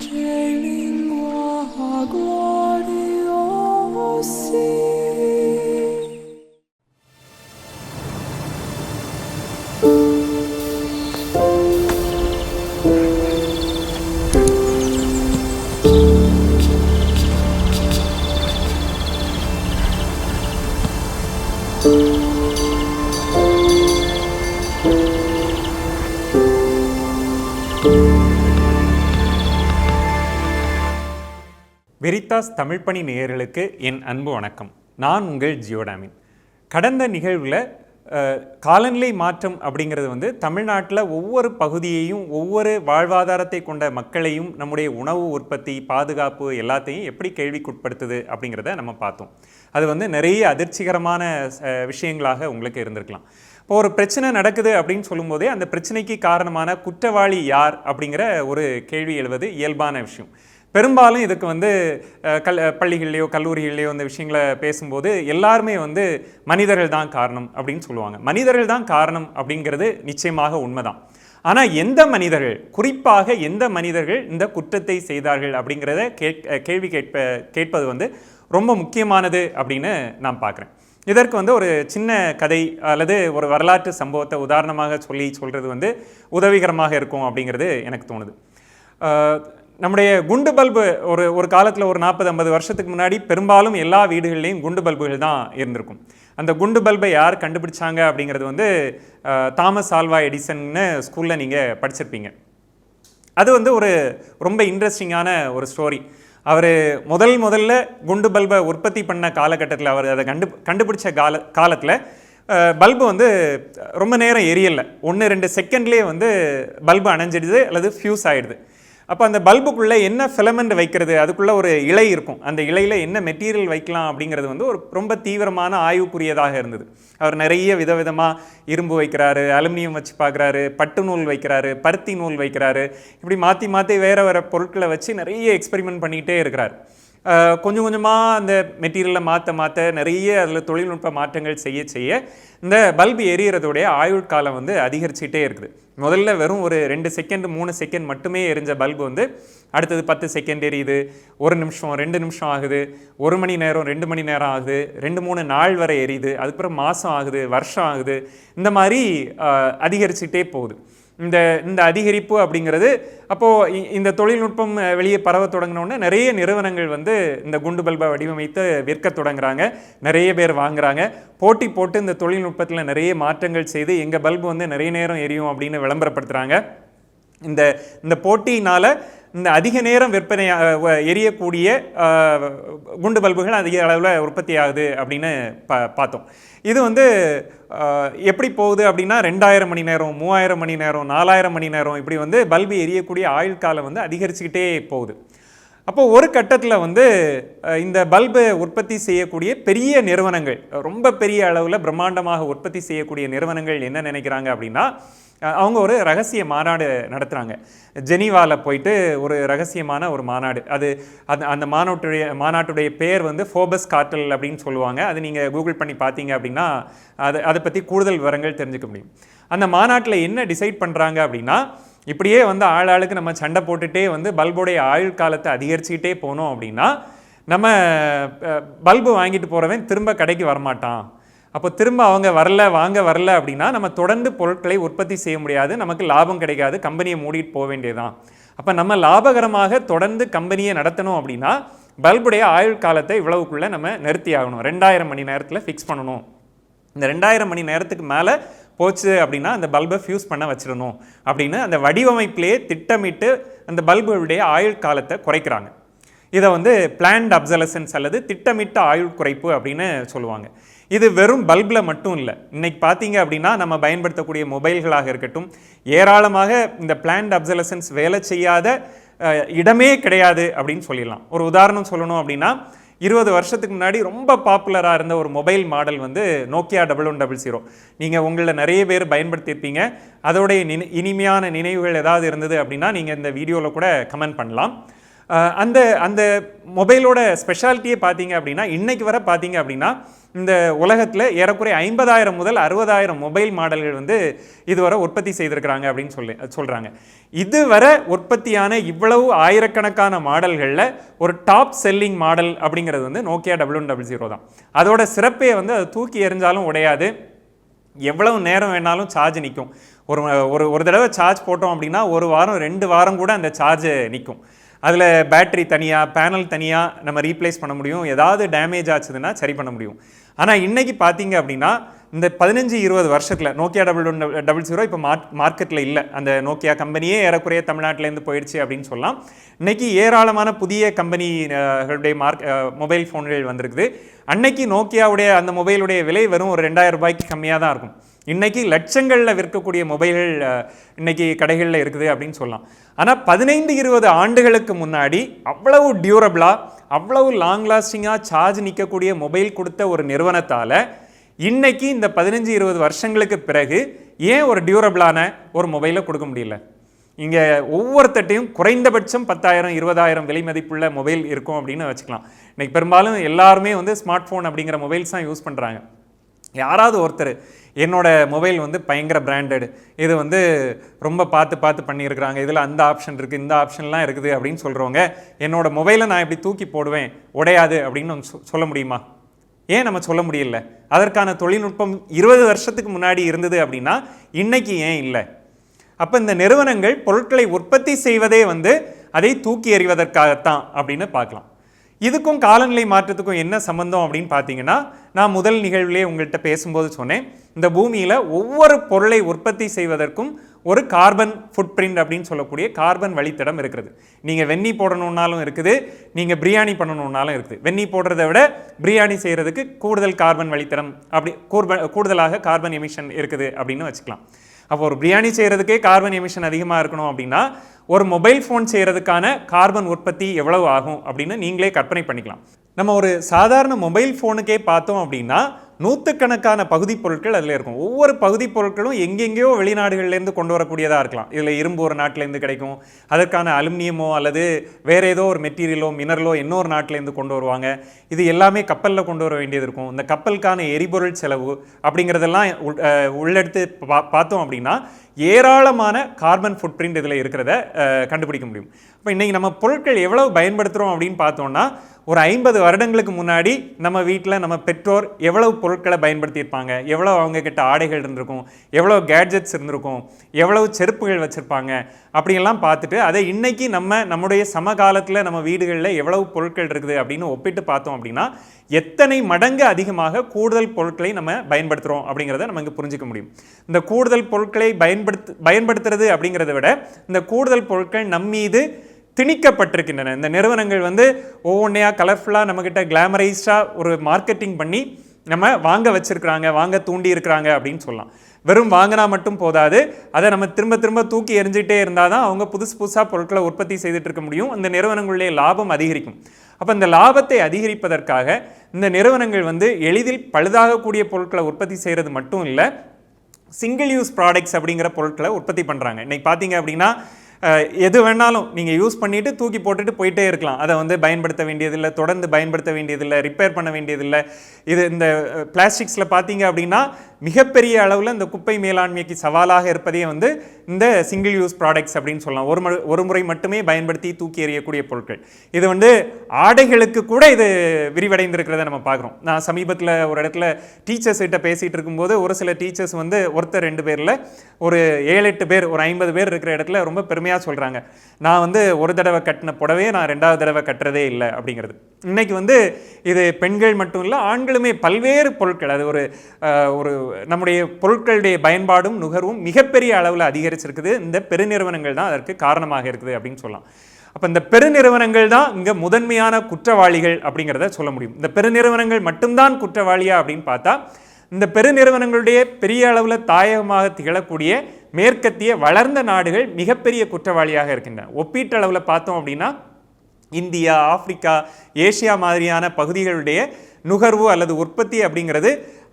trailing வெரித்தாஸ் தமிழ்ப்பணி நேயர்களுக்கு என் அன்பு வணக்கம். நான் உங்கள் ஜியோடாமின். கடந்த நிகழ்வில் காலநிலை மாற்றம் அப்படிங்கிறது வந்து தமிழ்நாட்டில் ஒவ்வொரு பகுதியையும் ஒவ்வொரு வாழ்வாதாரத்தை கொண்ட மக்களையும் நம்முடைய உணவு உற்பத்தி பாதுகாப்பு எல்லாத்தையும் எப்படி கேள்விக்குட்படுத்துது அப்படிங்கிறத நம்ம பார்த்தோம். அது வந்து நிறைய அதிர்ச்சிகரமான விஷயங்களாக உங்களுக்கு இருந்திருக்கலாம். இப்போ ஒரு பிரச்சனை நடக்குது அப்படின்னு சொல்லும்போதே அந்த பிரச்சனைக்கு காரணமான குற்றவாளி யார் அப்படிங்கிற ஒரு கேள்வி எழுவது இயல்பான விஷயம். பெரும்பாலும் இதுக்கு வந்து கல் பள்ளிகள்லையோ கல்லூரிகள்லையோ இந்த விஷயங்களை பேசும்போது எல்லாருமே வந்து மனிதர்கள் தான் காரணம் அப்படின்னு சொல்லுவாங்க. மனிதர்கள் தான் காரணம் அப்படிங்கிறது நிச்சயமாக உண்மைதான். ஆனால் எந்த மனிதர்கள் குறிப்பாக எந்த மனிதர்கள் இந்த குற்றத்தை செய்தார்கள் அப்படிங்கிறத கேட் கேள்வி கேட்ப கேட்பது வந்து ரொம்ப முக்கியமானது அப்படின்னு நான் பார்க்குறேன். இதற்கு வந்து ஒரு சின்ன கதை அல்லது ஒரு வரலாற்று சம்பவத்தை உதாரணமாக சொல்லி சொல்கிறது வந்து உதவிகரமாக இருக்கும் அப்படிங்கிறது எனக்கு தோணுது. நம்முடைய குண்டு பல்பு ஒரு ஒரு காலத்தில் ஒரு நாற்பது ஐம்பது வருஷத்துக்கு முன்னாடி பெரும்பாலும் எல்லா வீடுகள்லையும் குண்டு பல்புகள் தான் இருந்திருக்கும். அந்த குண்டு பல்பை யார் கண்டுபிடிச்சாங்க அப்படிங்கிறது வந்து தாமஸ் ஆல்வா எடிசன்னு ஸ்கூலில் நீங்கள் படிச்சிருப்பீங்க. அது வந்து ஒரு ரொம்ப இன்ட்ரெஸ்டிங்கான ஒரு ஸ்டோரி அவர் முதல் முதல்ல குண்டு பல்பை உற்பத்தி பண்ண காலகட்டத்தில் அவர் அதை கண்டு கண்டுபிடிச்ச கால காலத்தில் பல்பு வந்து ரொம்ப நேரம் எரியலை. ஒன்று ரெண்டு செகண்ட்லேயே வந்து பல்பு அணைஞ்சிடுது அல்லது ஃபியூஸ் ஆகிடுது அப்போ அந்த பல்புக்குள்ளே என்ன ஃபிலமெண்ட் வைக்கிறது? அதுக்குள்ளே ஒரு இலை இருக்கும். அந்த இலையில் என்ன மெட்டீரியல் வைக்கலாம் அப்படிங்கிறது வந்து ஒரு ரொம்ப தீவிரமான ஆய்வுக்குரியதாக இருந்தது. அவர் நிறைய விதவிதமாக இரும்பு வைக்கிறாரு அலுமினியம் வச்சு பார்க்குறாரு பட்டு நூல் வைக்கிறாரு பருத்தி நூல் வைக்கிறாரு. இப்படி மாற்றி மாற்றி வேறு வேறு பொருட்களை வச்சு நிறைய எக்ஸ்பெரிமெண்ட் பண்ணிக்கிட்டே இருக்கிறார். கொஞ்சம் கொஞ்சமாக அந்த மெட்டீரியலை மாற்ற மாற்ற நிறைய அதில் தொழில்நுட்ப மாற்றங்கள் செய்ய செய்ய இந்த பல்பு எரியறதோடைய ஆயுள் காலம் வந்து அதிகரிச்சுட்டே இருக்குது. முதல்ல வெறும் ஒரு ரெண்டு செகண்ட் மூணு செகண்ட் மட்டுமே எரிஞ்ச பல்பு வந்து அடுத்தது பத்து செகண்ட் எரியுது ஒரு நிமிஷம் ரெண்டு நிமிஷம் ஆகுது ஒரு மணி நேரம் ரெண்டு மணி நேரம் ஆகுது ரெண்டு மூணு நாள் வரை எரியுது அதுக்கப்புறம் மாதம் ஆகுது வருஷம் ஆகுது இந்த மாதிரி அதிகரிச்சுட்டே போகுது. இந்த இந்த அதிகரிப்பு அப்படிங்கிறது அப்போது இந்த தொழில்நுட்பம் வெளியே பரவ தொடங்கினோடனே நிறைய நிறுவனங்கள் வந்து இந்த குண்டு பல்பை வடிவமைத்து விற்க தொடங்குறாங்க. நிறைய பேர் வாங்குறாங்க. போட்டி போட்டு இந்த தொழில்நுட்பத்தில் நிறைய மாற்றங்கள் செய்து எங்கள் பல்பு வந்து நிறைய நேரம் எரியும் அப்படின்னு விளம்பரப்படுத்துகிறாங்க இந்த இந்த போட்டியினால் இந்த அதிக நேரம் விற்பனை வ- எரியக்கூடிய குண்டு பல்புகள் அதிக அளவில் உற்பத்தி ஆகுது அப்படின்னு பா பார்த்தோம். இது வந்து எப்படி போகுது அப்படின்னா ரெண்டாயிரம் மணி நேரம் மூவாயிரம் மணி நேரம் நாலாயிரம் மணி நேரம் இப்படி வந்து பல்பு எரியக்கூடிய ஆயுள் காலம் வந்து அதிகரிச்சுக்கிட்டே போகுது. அப்போது ஒரு கட்டத்தில் வந்து இந்த பல்பு உற்பத்தி செய்யக்கூடிய பெரிய நிறுவனங்கள் ரொம்ப பெரிய அளவில் பிரம்மாண்டமாக உற்பத்தி செய்யக்கூடிய நிறுவனங்கள் என்ன நினைக்கிறாங்க அப்படின்னா அவங்க ஒரு ரகசிய மாநாடு நடத்துகிறாங்க ஜெனீவாவில் போயிட்டு ஒரு ரகசியமான ஒரு மாநாடு. அது அந்த அந்த மாநாட்டுடைய மாநாட்டுடைய பேர் வந்து ஃபோபஸ் காட்டல் அப்படின்னு சொல்லுவாங்க. அது நீங்கள் கூகுள் பண்ணி பார்த்தீங்க அப்படின்னா அது அதை பற்றி கூடுதல் விவரங்கள் தெரிஞ்சுக்க முடியும். அந்த மாநாட்டில் என்ன டிசைட் பண்ணுறாங்க அப்படின்னா இப்படியே வந்து ஆள் ஆளுக்கு நம்ம சண்டை போட்டுகிட்டே வந்து பல்புடைய ஆயுள் காலத்தை அதிகரிச்சுக்கிட்டே போனோம் அப்படின்னா நம்ம பல்பு வாங்கிட்டு போகிறவன் திரும்ப கடைக்கு வரமாட்டான். அப்போ திரும்ப அவங்க வரல வாங்க வரல அப்படின்னா நம்ம தொடர்ந்து பொருட்களை உற்பத்தி செய்ய முடியாது. நமக்கு லாபம் கிடைக்காது. கம்பெனியை மூடிட்டு போக வேண்டியதுதான். அப்போ நம்ம லாபகரமாக தொடர்ந்து கம்பெனியை நடத்தணும் அப்படின்னா பல்புடைய ஆயுள் காலத்தை இவ்வளவுக்குள்ளே நம்ம நிறுத்தி ஆகணும். ரெண்டாயிரம் மணி நேரத்தில் ஃபிக்ஸ் பண்ணணும். இந்த ரெண்டாயிரம் மணி நேரத்துக்கு மேலே போச்சு அப்படின்னா அந்த பல்பை ஃபியூஸ் பண்ண வச்சிடணும் அப்படின்னு அந்த வடிவமைப்பிலேயே திட்டமிட்டு அந்த பல்புடைய ஆயுள் காலத்தை குறைக்கிறாங்க. இதை வந்து பிளான்ட் அப்சலசன்ஸ் அல்லது திட்டமிட்ட ஆயுள் குறைப்பு அப்படின்னு சொல்லுவாங்க. இது வெறும் பல்பில் மட்டும் இல்லை. இன்றைக்கி பார்த்தீங்க அப்படின்னா நம்ம பயன்படுத்தக்கூடிய மொபைல்களாக இருக்கட்டும் ஏராளமாக இந்த பிளான்ட் அப்சலசன்ஸ் வேலை செய்யாத இடமே கிடையாது அப்படின்னு சொல்லிடலாம். ஒரு உதாரணம் சொல்லணும் அப்படின்னா இருபது வருஷத்துக்கு முன்னாடி ரொம்ப பாப்புலராக இருந்த ஒரு மொபைல் மாடல் வந்து Nokia double one double zero நீங்கள் உங்களில் நிறைய பேர் பயன்படுத்தியிருப்பீங்க. அதோடைய நினை இனிமையான நினைவுகள் ஏதாவது இருந்தது அப்படின்னா நீங்கள் இந்த வீடியோவில் கூட கமெண்ட் பண்ணலாம். அந்த அந்த மொபைலோட ஸ்பெஷாலிட்டியே பார்த்தீங்க அப்படின்னா இன்னைக்கு வர பார்த்தீங்க அப்படின்னா இந்த உலகத்தில் ஏறக்குறைய ஐம்பதாயிரம் முதல் அறுபதாயிரம் மொபைல் மாடல்கள் வந்து இதுவரை உற்பத்தி செய்திருக்கிறாங்க அப்படின்னு சொல்லி சொல்கிறாங்க இதுவரை உற்பத்தியான இவ்வளவு ஆயிரக்கணக்கான மாடல்களில் ஒரு டாப் செல்லிங் மாடல் அப்படிங்கிறது வந்து Nokia double one double zero தான். அதோட சிறப்பே வந்து அது தூக்கி எறிஞ்சாலும் உடையாது. எவ்வளவு நேரம் வேணாலும் சார்ஜ் நிற்கும் ஒரு ஒரு ஒரு தடவை சார்ஜ் போட்டோம் அப்படின்னா ஒரு வாரம் ரெண்டு வாரம் கூட அந்த சார்ஜ் நிற்கும் அதில் பேட்டரி தனியாக பேனல் தனியாக நம்ம ரீப்ளேஸ் பண்ண முடியும். ஏதாவது டேமேஜ் ஆச்சுதுன்னா சரி பண்ண முடியும். ஆனால் இன்றைக்கி பார்த்தீங்க அப்படின்னா இந்த பதினஞ்சு இருபது வருஷத்தில் Nokia double one double zero இப்போ மார்க் மார்க்கெட்டில் இல்லை. அந்த நோக்கியா கம்பெனியே ஏறக்குறைய தமிழ்நாட்டிலேருந்து போயிடுச்சு அப்படின்னு சொல்லலாம். இன்றைக்கி ஏராளமான புதிய கம்பெனிகளுடைய மார்க் மொபைல் ஃபோன்கள் வந்திருக்குது. அன்னைக்கு நோக்கியாவுடைய அந்த மொபைலுடைய விலை வெறும் ஒரு ரெண்டாயிரம் ரூபாய்க்கு கம்மியாக தான் இருக்கும். இன்னைக்கு லட்சங்களில் விற்கக்கூடிய மொபைல்கள் இன்றைக்கி இன்னைக்கு கடைகளில் இருக்குது அப்படின்னு சொல்லலாம். ஆனால் பதினைந்து இருபது ஆண்டுகளுக்கு முன்னாடி அவ்வளவு டியூரபிளாக அவ்வளவு லாங் லாஸ்டிங்காக சார்ஜ் நிற்கக்கூடிய மொபைல் கொடுத்த ஒரு நிறுவனத்தால் இன்னைக்கு இந்த பதினஞ்சு இருபது வருஷங்களுக்கு பிறகு ஏன் ஒரு டியூரபிளான ஒரு மொபைலை கொடுக்க முடியல? இங்கே ஒவ்வொருத்தட்டையும் குறைந்தபட்சம் பத்தாயிரம் இருபதாயிரம் விலை மதிப்புள்ள மொபைல் இருக்கும் அப்படின்னு வச்சுக்கலாம். இன்றைக்கி பெரும்பாலும் எல்லாருமே வந்து ஸ்மார்ட் ஃபோன் அப்படிங்கிற மொபைல்ஸ் தான் யூஸ் பண்ணுறாங்க யாராவது ஒருத்தர் என்னோடய மொபைல் வந்து பயங்கர பிராண்டட் இது வந்து ரொம்ப பார்த்து பார்த்து பண்ணியிருக்கிறாங்க இதில் அந்த ஆப்ஷன் இருக்குது இந்த ஆப்ஷன்லாம் இருக்குது அப்படின்னு சொல்கிறவங்க என்னோடய மொபைலை நான் இப்படி தூக்கி போடுவேன் உடையாது அப்படின்னு சொ- சொல்ல முடியுமா? ஏன் நம்ம சொல்ல முடியல? அதற்கான தொழில்நுட்பம் இருபது வருஷத்துக்கு முன்னாடி இருந்தது அப்படின்னா இன்றைக்கி ஏன் இல்லை? அப்போ இந்த நிறுவனங்கள் பொருட்களை உற்பத்தி செய்வதே வந்து அதை தூக்கி எறிவதற்காகத்தான் அப்படின்னு பார்க்கலாம். இதுக்கும் காலநிலை மாற்றத்துக்கும் என்ன சம்பந்தம் அப்படின்னு பார்த்தீங்கன்னா நான் முதல் நிகழ்விலே உங்கள்கிட்ட பேசும்போது சொன்னேன் இந்த பூமியில் ஒவ்வொரு பொருளை உற்பத்தி செய்வதற்கும் ஒரு கார்பன் ஃபுட் பிரிண்ட் அப்படின்னு சொல்லக்கூடிய கார்பன் வழித்தடம் இருக்கிறது. நீங்கள் வெந்நி போடணுன்னாலும் இருக்குது நீங்கள் பிரியாணி பண்ணணுன்னாலும் இருக்குது. வெந்நி போடுறத விட பிரியாணி செய்கிறதுக்கு கூடுதல் கார்பன் வழித்தடம் அப்படி கூர்ப கூடுதலாக கார்பன் எமிஷன் இருக்குது அப்படின்னு வச்சுக்கலாம். அப்போ ஒரு பிரியாணி செய்கிறதுக்கே கார்பன் எமிஷன் அதிகமாக இருக்கணும் அப்படின்னா ஒரு மொபைல் ஃபோன் செய்கிறதுக்கான கார்பன் உற்பத்தி எவ்வளவு ஆகும் அப்படின்னு நீங்களே கற்பனை பண்ணிக்கலாம். நம்ம ஒரு சாதாரண மொபைல் ஃபோனுக்கே பார்த்தோம் அப்படின்னா நூற்றுக்கணக்கான பகுதி பொருட்கள் அதில் இருக்கும். ஒவ்வொரு பகுதி பொருட்களும் எங்கெங்கேயோ வெளிநாடுகள்லேருந்து கொண்டு வரக்கூடியதாக இருக்கலாம். இதில் இரும்பு ஒரு நாட்டிலேருந்து கிடைக்கும். அதற்கான அலுமினியமோ அல்லது வேறு ஏதோ ஒரு மெட்டீரியலோ மினரலோ இன்னொரு நாட்டிலேருந்து கொண்டு வருவாங்க. இது எல்லாமே கப்பலில் கொண்டு வர வேண்டியது இருக்கும். இந்த கப்பலுக்கான எரிபொருள் செலவு அப்படிங்கிறதெல்லாம் உள்- உள்ளெடுத்து பா பார்த்தோம் அப்படின்னா ஏராளமான கார்பன் ஃபுட் பிரிண்ட் இதில் இருக்கிறத கண்டுபிடிக்க முடியும். இப்போ இன்றைக்கி நம்ம பொருட்கள் எவ்வளவு பயன்படுத்துகிறோம் அப்படின்னு பார்த்தோம்னா ஒரு ஐம்பது வருடங்களுக்கு முன்னாடி நம்ம வீட்டில் நம்ம பெற்றோர் எவ்வளவு பொருட்களை பயன்படுத்தியிருப்பாங்க? எவ்வளோ அவங்கக்கிட்ட ஆடைகள் இருந்திருக்கும்? எவ்வளோ கேட்ஜெட்ஸ் இருந்திருக்கும்? எவ்வளவு செருப்புகள் வச்சுருப்பாங்க? அப்படியெல்லாம் பார்த்துட்டு அதை இன்றைக்கி நம்ம நம்முடைய சமகாலத்தில் நம்ம வீடுகளில் எவ்வளவு பொருட்கள் இருக்குது அப்படின்னு ஒப்பிட்டு பார்த்தோம் அப்படின்னா எத்தனை மடங்கு அதிகமாக கூடுதல் பொருட்களை நம்ம பயன்படுத்துகிறோம் அப்படிங்கிறத நம்ம இங்கே புரிஞ்சிக்க முடியும். இந்த கூடுதல் பொருட்களை பயன்படுத்து பயன்படுத்துறது அப்படிங்கிறத விட இந்த கூடுதல் பொருட்கள் நம்மீது திணிக்கப்பட்டிருக்கின்றன. இந்த நிறுவனங்கள் வந்து ஒவ்வொன்றையாக கலர்ஃபுல்லாக நம்மக்கிட்ட கிளாமரைஸ்டாக ஒரு மார்க்கெட்டிங் பண்ணி நம்ம வாங்க வச்சுருக்குறாங்க வாங்க தூண்டி இருக்கிறாங்க அப்படின்னு சொல்லலாம். வெறும் வாங்கினா மட்டும் போதாது. அதை நம்ம திரும்ப திரும்ப தூக்கி எரிஞ்சிட்டே இருந்தால் தான் அவங்க புதுசு புதுசாக பொருட்களை உற்பத்தி செய்துட்டு இருக்க முடியும். இந்த நிறுவனங்களுடைய லாபம் அதிகரிக்கும். அப்போ இந்த லாபத்தை அதிகரிப்பதற்காக இந்த நிறுவனங்கள் வந்து எளிதில் பழுதாகக்கூடிய பொருட்களை உற்பத்தி செய்கிறது மட்டும் இல்லை சிங்கிள் யூஸ் ப்ராடக்ட்ஸ் அப்படிங்கிற பொருட்களை உற்பத்தி பண்ணுறாங்க இன்றைக்கி பார்த்தீங்க அப்படின்னா எது வேணாலும் நீங்கள் யூஸ் பண்ணிவிட்டு தூக்கி போட்டுட்டு போயிட்டே இருக்கலாம். அதை வந்து பயன்படுத்த வேண்டியதில்லை தொடர்ந்து பயன்படுத்த வேண்டியதில்லை ரிப்பேர் பண்ண வேண்டியதில்லை. இது இந்த பிளாஸ்டிக்ஸில் பார்த்தீங்க அப்படின்னா மிகப்பெரிய அளவில் இந்த குப்பை மேலாண்மைக்கு சவாலாக இருப்பதே வந்து இந்த சிங்கிள் யூஸ் ப்ராடக்ட்ஸ் அப்படின்னு சொல்லலாம். ஒரு முறை ஒரு முறை மட்டுமே பயன்படுத்தி தூக்கி எறியக்கூடிய பொருட்கள். இது வந்து ஆடைகளுக்கு கூட இது விரிவடைந்திருக்கிறத நம்ம பார்க்குறோம். நான் சமீபத்தில் ஒரு இடத்துல டீச்சர்ஸ் கிட்ட பேசிகிட்டு இருக்கும்போது ஒரு சில டீச்சர்ஸ் வந்து ஒருத்தர் ரெண்டு பேரில் ஒரு ஏழு எட்டு பேர் ஒரு ஐம்பது பேர் இருக்கிற இடத்துல ரொம்ப பெருமையாக சொல்கிறாங்க நான் வந்து ஒரு தடவை கட்டின புடவையே நான் ரெண்டாவது தடவை கட்டுறதே இல்லை அப்படிங்கிறது. இன்னைக்கு வந்து இது பெண்கள் மட்டும் இல்லை ஆண்களுமே பல்வேறு பொருட்கள் அது ஒரு ஒரு நம்முடைய பொருட்களுடைய பயன்பாடும் நுகர்வும் மிகப்பெரிய அளவில் அதிகரிச்சிருக்குது. இந்த பெருநிறுவனங்கள் தான் அதற்கு காரணமாக இருக்குது அப்படின்னு சொல்லலாம். அப்போ இந்த பெருநிறுவனங்கள் தான் இங்கே முதன்மையான குற்றவாளிகள் அப்படிங்கிறத சொல்ல முடியும். இந்த பெருநிறுவனங்கள் மட்டும்தான் குற்றவாளியா அப்படின்னு பார்த்தா இந்த பெருநிறுவனங்களுடைய பெரிய அளவில் தாயகமாக திகழக்கூடிய மேற்கத்திய வளர்ந்த நாடுகள் மிகப்பெரிய குற்றவாளியாக இருக்கின்றன. ஒப்பீட்டளவில் பார்த்தோம் அப்படின்னா இந்தியா ஆப்பிரிக்கா ஏசியா மாதிரியான பகுதிகளுடைய நுகர்வு அல்லது உற்பத்தி அப்படிங்கிறது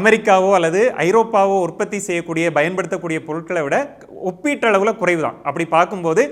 அமெரிக்காவோ அல்லது ஐரோப்பாவோ உற்பத்தி செய்யக்கூடிய பயன்படுத்தக்கூடிய பொருட்களை விட ஒப்பீட்டளவில் குறைவு தான் அப்படி பார்க்கும்போது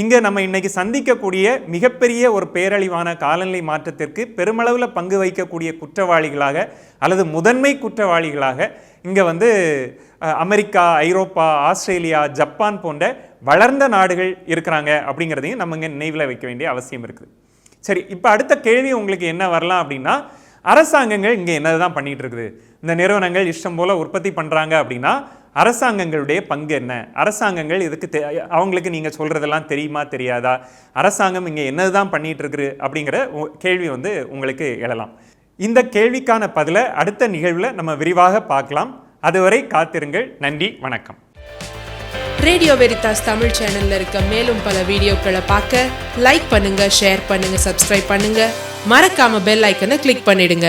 இங்கே நம்ம இன்னைக்கு சந்திக்கக்கூடிய மிகப்பெரிய ஒரு பேரழிவான காலநிலை மாற்றத்திற்கு பெருமளவில் பங்கு வகிக்கக்கூடிய குற்றவாளிகளாக அல்லது முதன்மை குற்றவாளிகளாக இங்கே வந்து அமெரிக்கா ஐரோப்பா ஆஸ்திரேலியா ஜப்பான் போன்ற வளர்ந்த நாடுகள் இருக்கிறாங்க அப்படிங்கிறதையும் நம்ம இங்கே நினைவில் வைக்க வேண்டிய அவசியம் இருக்குது. சரி இப்போ அடுத்த கேள்வி உங்களுக்கு என்ன வரலாம் அப்படின்னா அரசாங்கங்கள் இங்கே என்னதான் பண்ணிகிட்டு இருக்குது? இந்த நிறுவனங்கள் இஷ்டம் போல் உற்பத்தி பண்ணுறாங்க அப்படின்னா அரசாங்கங்களுடைய பங்கு என்ன? அரசாங்கங்கள் இதுக்கு தெ அவங்களுக்கு நீங்கள் சொல்கிறதெல்லாம் தெரியுமா தெரியாதா? அரசாங்கம் இங்கே என்னது தான் பண்ணிகிட்ருக்குரு அப்படிங்கிற கேள்வி வந்து உங்களுக்கு எழலாம். இந்த கேள்விக்கான பதிலை அடுத்த நிகழ்வில் நம்ம விரிவாக பார்க்கலாம். அதுவரை காத்திருங்கள். நன்றி வணக்கம். ரேடியோ வெரிதாஸ் தமிழ் சேனல்ல இருக்க மேலும் பல வீடியோக்களை பார்க்க லைக் பண்ணுங்க ஷேர் பண்ணுங்க சப்ஸ்கிரைப் பண்ணுங்க. மறக்காம பெல் ஐக்கனை கிளிக் பண்ணிடுங்க.